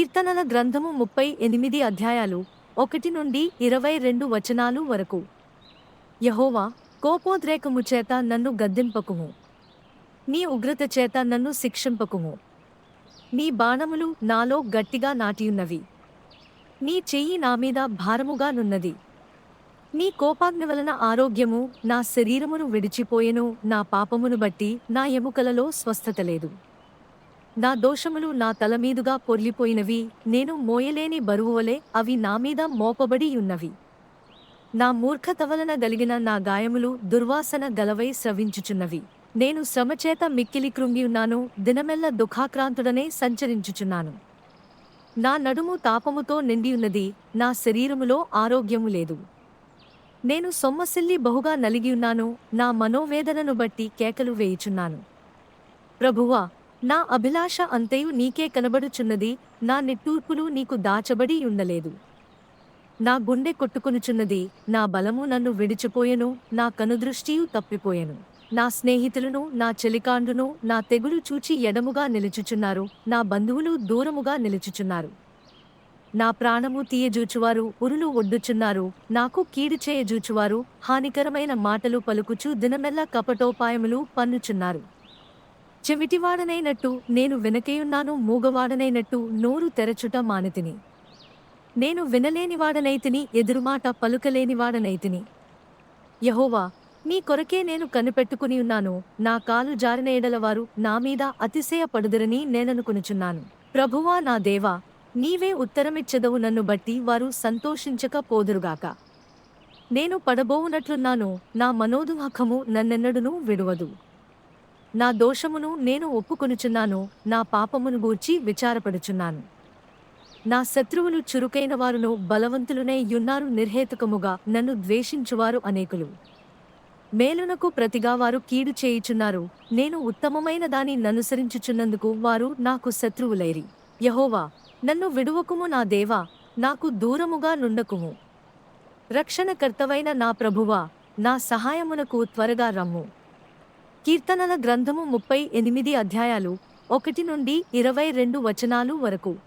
కీర్తనల గ్రంథము ముప్పై ఎనిమిది అధ్యాయాలు ఒకటి నుండి ఇరవై రెండు వచనాలు వరకు. యహోవా కోపోద్రేకము చేత నన్ను గద్దింపకుము. నీ ఉగ్రత చేత నన్ను శిక్షింపకుము. నీ బాణములు నాలో గట్టిగా నాటియున్నవి. నీ చెయ్యి నా మీద భారముగా నున్నది. నీ కోపాగ్ని వలన ఆరోగ్యము నా శరీరమును విడిచిపోయెను నా పాపమును బట్టి నా ఎముకలలో స్వస్థత లేదు. నా దోషములు నా తల మీదుగా పొర్లిపోయినవి నేను మోయలేని బరువువలే అవి నా మీద మోపబడి ఉన్నవి. నా మూర్ఖత వలన గలిగిన నా గాయములు దుర్వాసన గలవై స్రవించుచున్నవి. నేను శ్రమచేత మిక్కిలి కృంగియున్నాను దినమెల్ల దుఃఖాక్రాంతుడనే సంచరించుచున్నాను. నా నడుము తాపముతో నిండియున్నది నా శరీరములో ఆరోగ్యము లేదు. నేను సొమ్మసిల్లి బహుగా నలిగియున్నాను నా మనోవేదనను బట్టి కేకలు వేయుచున్నాను. ప్రభువా నా అభిలాష అంతయు నీకే కనబడుచున్నది నా నిట్టూర్పులు నీకు దాచబడి ఉండలేదు. నా గుండె కొట్టుకొనుచున్నది నా బలము నన్ను విడిచిపోయెను నా కనుదృష్టియు తప్పిపోయెను. నా స్నేహితులను నా చెలికాండును నా తెగులు చూచి ఎడముగా నిలుచుచున్నారు నా బంధువులు దూరముగా నిలుచుచున్నారు. నా ప్రాణము తీయజూచువారు ఉరులు ఒడ్డుచున్నారు నాకు కీడు చేయజూచువారు హానికరమైన మాటలు పలుకుచు దినమెల్ల కపటోపాయములు పన్నుచున్నారు. చెవిటివాడనైనట్టు నేను వినకేయున్నాను మూగవాడనైనట్టు నోరు తెరచుట మానతిని. నేను వినలేనివాడనైతిని ఎదురుమాట పలుకలేనివాడనైతిని యహోవా నీ కొరకే నేను కనిపెట్టుకుని ఉన్నాను. నా కాలు జారిన ఎడలవారు నా మీద అతిశయపడుదురని నేననుకునుచున్నాను. ప్రభువా నా దేవా నీవే ఉత్తరమిచ్చదవు నన్ను బట్టి వారు సంతోషించక పోదురుగాక. నేను పడబోవునట్లున్నాను నా మనోదుహకము నన్నెన్నడునూ విడువదు. నా దోషమును నేను ఒప్పుకొనుచున్నాను నా పాపమును గూర్చి విచారపడుచున్నాను. నా శత్రువులు చురుకైన వారును బలవంతులునే యున్నారు నిర్హేతుకముగా నన్ను ద్వేషించువారు అనేకులు. మేలునకు ప్రతిగా వారు కీడు చేయుచున్నారు నేను ఉత్తమమైన దాని ననుసరించుచున్నందుకు వారు నాకు శత్రువులైరి. యహోవా నన్ను విడువకుము నా దేవా నాకు దూరముగా నుండకుము. రక్షణకర్తవైన నా ప్రభువా నా సహాయమునకు త్వరగా రమ్ము. కీర్తనల గ్రంథము ముప్పై ఎనిమిది అధ్యాయాలు ఒకటి నుండి ఇరవై రెండు వచనాలు వరకు.